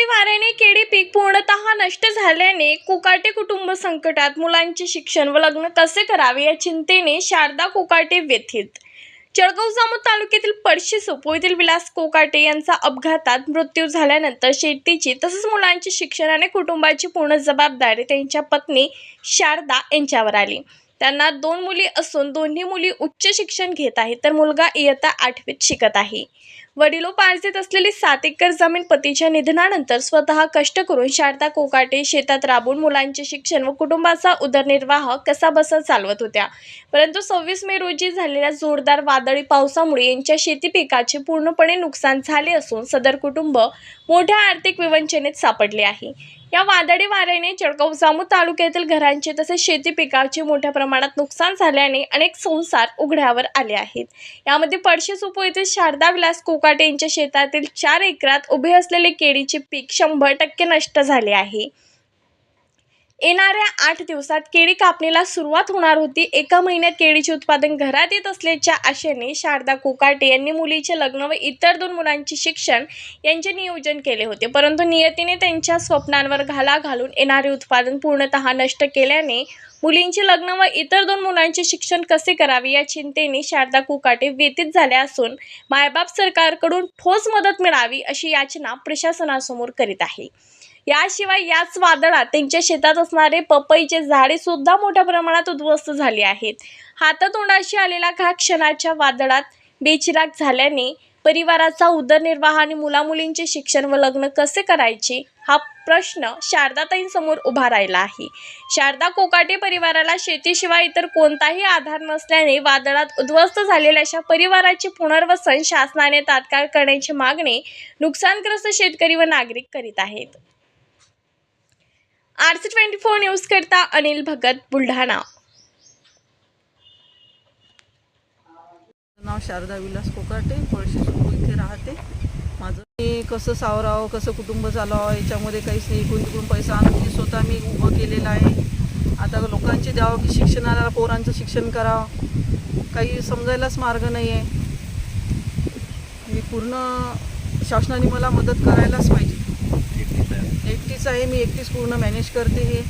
वाऱ्याने केळी पीक पूर्णतः नष्ट झाल्याने कोकाटे कुटुंब संकटात मुलांचे शिक्षण व लग्न कसे करावे या चिंतेने शारदा कोकाटे व्यथित. जळगाव जामोद तालुक्यातील पडशी सोपो येथील विलास कोकाटे यांचा अपघातात मृत्यू झाल्यानंतर शेतीची तसेच मुलांची शिक्षण आणि कुटुंबाची पूर्ण जबाबदारी त्यांच्या पत्नी शारदा यांच्यावर आली. त्यांना दोन मुली असून दोन्ही मुली उच्च शिक्षण घेत आहेत तर मुलगा इयत्ता आठवीत शिकत आहे. वडिलोपार्जित असलेली सात एकर जमीन पतीच्या निधनानंतर स्वतः कष्ट करून शारदा कोकाटे शेतात राबून मुलांचे शिक्षण व कुटुंबाचा उदरनिर्वाह कसा बसा चालवत होत्या. परंतु सव्वीस मे रोजी झालेल्या जोरदार वादळी पावसामुळे यांच्या शेती पिकाचे पूर्णपणे नुकसान झाले असून सदर कुटुंब मोठ्या आर्थिक विवंचनेत सापडले आहे. या वादळी वाऱ्याने जळगाव जामू तालुक्यातील घरांचे तसेच शेती पिकाचे मोठ्या प्रमाणात नुकसान झाल्याने अनेक संसार उघड्यावर आले आहेत. यामध्ये पडशे सुपो येथील शारदा विलास कोकाटे यांच्या शेतातील चार एकरात उभे असलेले केळीचे पीक शंभर टक्के नष्ट झाले आहे. येणाऱ्या आठ दिवसात केळी कापणीला सुरुवात होणार होती. एका महिन्यात केळीचे उत्पादन घरात येत असल्याच्या आशेने शारदा कोकाटे यांनी मुलीचे लग्न व इतर दोन मुलांचे शिक्षण यांचे नियोजन केले होते. परंतु नियतीने त्यांच्या स्वप्नांवर घाला घालून येणारे उत्पादन पूर्णतः नष्ट केल्याने मुलींचे लग्न व इतर दोन मुलांचे शिक्षण कसे करावे या चिंतेने शारदा कोकाटे व्यतीत झाल्या असून मायबाप सरकारकडून ठोस मदत मिळावी अशी याचना प्रशासनासमोर करीत आहे. याशिवाय याच वादळात त्यांच्या शेतात असणारे पपईचे झाडे सुद्धा मोठ्या प्रमाणात उद्ध्वस्त झाली आहेत. हातातोंडाशी आलेला घा क्षणाच्या वादळात बेचिराग झाल्याने परिवाराचा उदरनिर्वाह आणि मुलामुलींचे शिक्षण व लग्न कसे करायचे हा प्रश्न शारदाताईंसमोर उभा राहिला आहे. शारदा कोकाटे परिवाराला शेतीशिवाय इतर कोणताही आधार नसल्याने वादळात उद्ध्वस्त झालेल्या अशा परिवाराचे पुनर्वसन शासनाने तात्काळ करण्याची मागणी नुकसानग्रस्त शेतकरी व नागरिक करीत आहेत. R C twenty four news करता अनिल भगत बुलढाणा. नाव शारदा विलास कोकाटे पळशी सुपो इथे राहते. माझं मी कसं सावरावं कसं कुटुंब चालावं याच्यामध्ये काहीच नाही इकडून तिकडून पैसा आणून मी स्वतः मी उभं केलेलं आहे. आता लोकांचे द्यावं की शिक्षणाला पोरांचं शिक्षण करावं काही समजायलाच मार्ग नाही आहे मी पूर्ण शासनाने मला मदत करायलाच पाहिजे. एकटीच आहे मी एकटीच पूर्ण मॅनेज करते हे.